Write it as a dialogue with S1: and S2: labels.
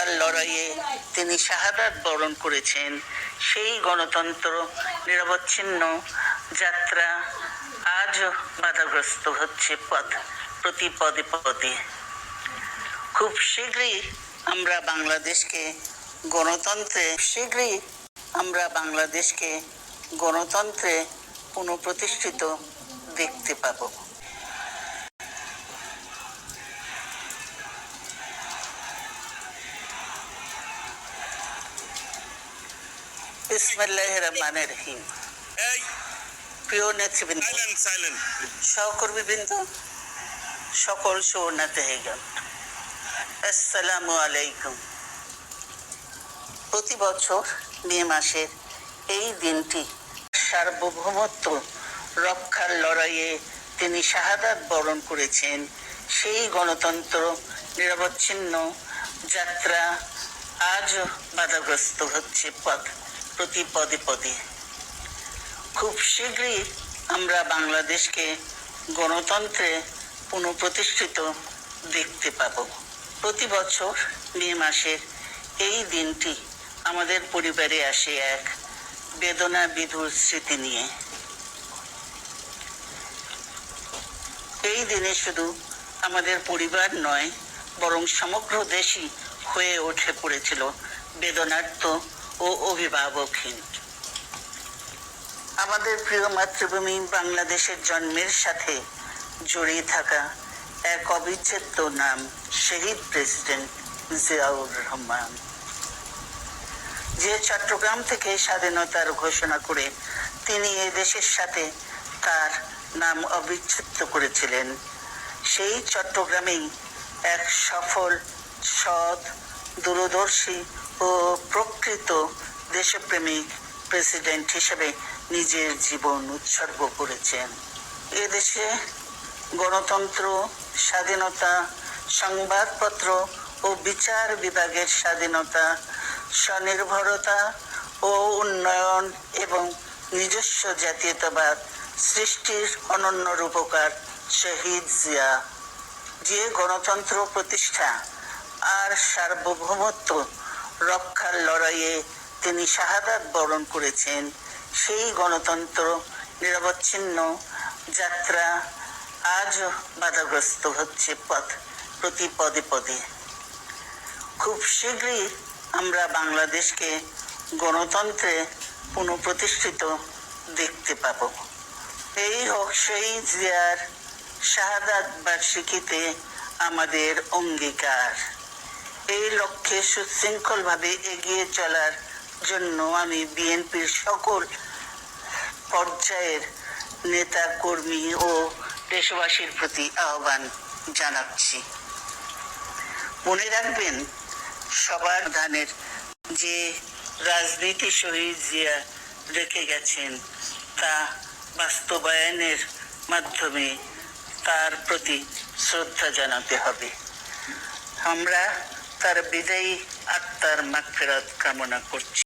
S1: রক্ষার লড়াইয়ে তিনি শাহাদাত বরণ করেছেন। সেই গণতন্ত্র নিরবচ্ছিন্ন যাত্রা আজও বাধাগ্রস্ত হচ্ছে পথ, প্রতি পদে পদে। খুব শীঘ্রই আমরা বাংলাদেশকে গণতন্ত্রে শীঘ্রই আমরা বাংলাদেশকে গণতন্ত্রে পুনঃপ্রতিষ্ঠিত দেখতে পাবো। বিসমিল্লাহ রহমানের রহিম
S2: এই
S1: প্রিয় নেতৃবৃন্দ
S2: সাইলেন্ট সাইলেন্ট
S1: সহকর্মীবৃন্দ সকল সুবর্ণাতেহিগণ আসসালামু আলাইকুম প্রতি বছর মে মাসের এই দিনটি সার্বভৌমত্ব রক্ষার লড়াইয়ে তিনি শাহাদাত বরণ করেছেন সেই গণতন্ত্র নিরবচ্ছিন্ন যাত্রা আজও বাধাগ্রস্ত হচ্ছে পথ প্রতি পদে পদে খুব শীঘ্রই আমরা বাংলাদেশকে গণতন্ত্রে পুনঃপ্রতিষ্ঠিত দেখতে পাব। প্রতি বছর মে মাসের এই দিনটি আমাদের পরিবারে আসে এক বেদনা বিধুর স্মৃতি নিয়ে। এই দিনে শুধু আমাদের পরিবার নয়, বরং সমগ্র দেশই হয়ে উঠে পড়েছিল বেদনার্থ ও অভিভাবকহীন আমাদের প্রিয় মাতৃভূমি বাংলাদেশের জন্মের সাথে জড়িয়ে থাকা এক অবিচ্ছেদ্য নাম শহীদ প্রেসিডেন্ট জিয়াউর রহমান। যে চট্টগ্রাম থেকে স্বাধীনতার ঘোষণা করে তিনি এ দেশের সাথে তার নাম অবিচ্ছেদ্য করেছিলেন, সেই চট্টগ্রামেই এক সফল, সৎ দূরদর্শী ও প্রকৃত দেশপ্রেমিক প্রেসিডেন্ট হিসেবে নিজের জীবন উৎসর্গ করেছেন। এদেশে গণতন্ত্র, স্বাধীনতা, সংবাদপত্র ও বিচার বিভাগের স্বাধীনতা, স্বনির্ভরতা ও উন্নয়ন এবং নিজস্ব জাতীয়তাবাদ সৃষ্টির অনন্য রূপকার শহীদ জিয়া। যে গণতন্ত্র প্রতিষ্ঠা আর সার্বভৌমত্ব রক্ষার লড়াইয়ে তিনি শাহাদাত বরণ করেছেন। সেই গণতন্ত্র নিরবচ্ছিন্ন যাত্রা আজও বাধাগ্রস্ত হচ্ছে পথ প্রতি পদে পদে। খুব শীঘ্রই আমরা বাংলাদেশকে গণতন্ত্রে পুনঃপ্রতিষ্ঠিত দেখতে পাব। এই হোক সেই জিয়ার শাহাদাত বার্ষিকীতে আমাদের অঙ্গীকার। এই লক্ষ্যে সুশৃঙ্খলভাবে এগিয়ে চলার জন্য আমি বিএনপির সকল পর্যায়ের নেতা, কর্মী ও দেশবাসীর প্রতি আহ্বান জানাচ্ছি। মনে রাখবেন, সবার ধানের যে রাজনীতি শহীদ জিয়া রেখে গেছেন, তা বাস্তবায়নের মাধ্যমে তার প্রতি শ্রদ্ধা জানাতে হবে। আমরা তার বিদায়ী আত্মার মাগফেরাত কামনা করছি।